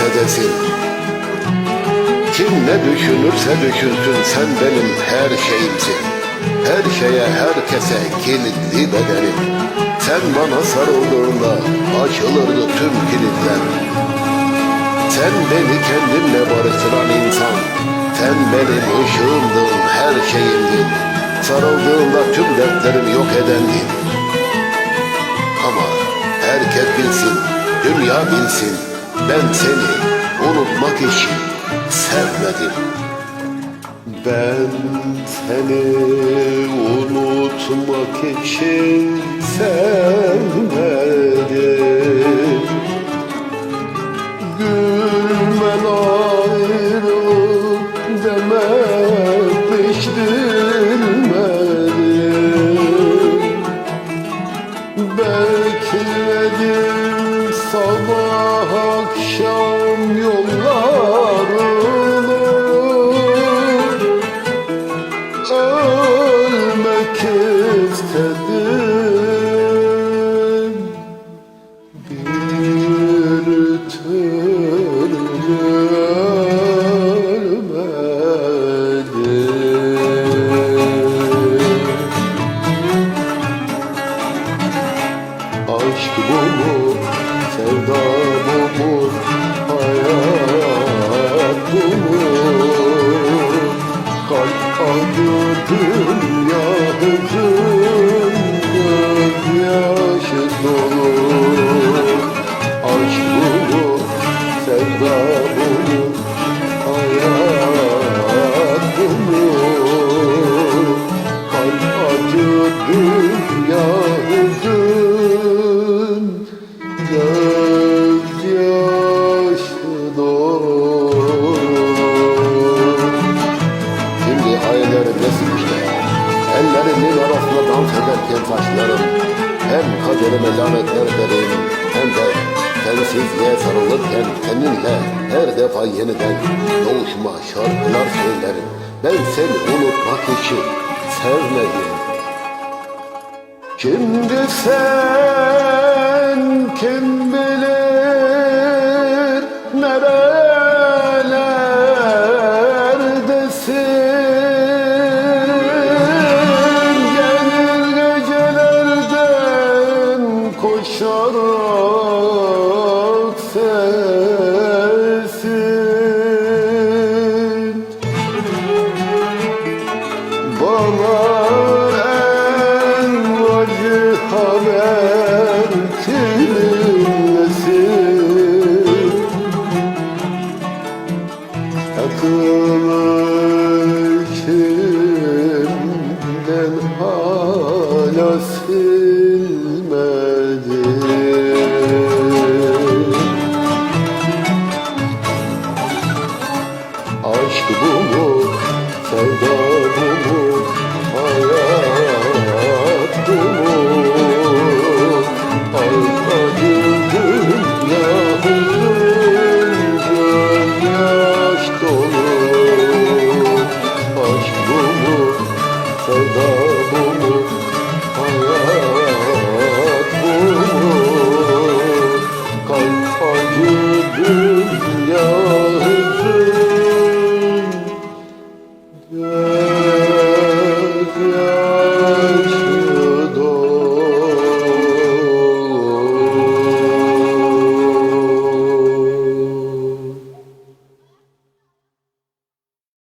derse desin Kim ne düşünürse düşünsün sen benim her şeyimsin. Her şeye herkese kilitli bedenim. Sen bana sarıldığında açılırdı tüm kilitler. Sen beni kendimle barıştıran insan. Sen benim ışığımdın her şeyimdin. Sarıldığında tüm dertlerimi yok edendin Ama herkes bilsin, dünya bilsin Ben seni unutmak için sevmedim. Ben seni unutmak için sevmedim Kalp acı, dünya Ellerimin arasında dans ederken saçlarım. Hem kaderime lanetler derim hem de sensizliğe sarılırken seninle her defa yeniden doğuşma şarkılar söylerim. Ben seni unutmak için sevmedim. Şimdi sen kim bilir nerelerdesin koşarak sesin bana en acı haber kiminlesin Akıl içimden hala sil Aşk bu mu, sevda bu hayat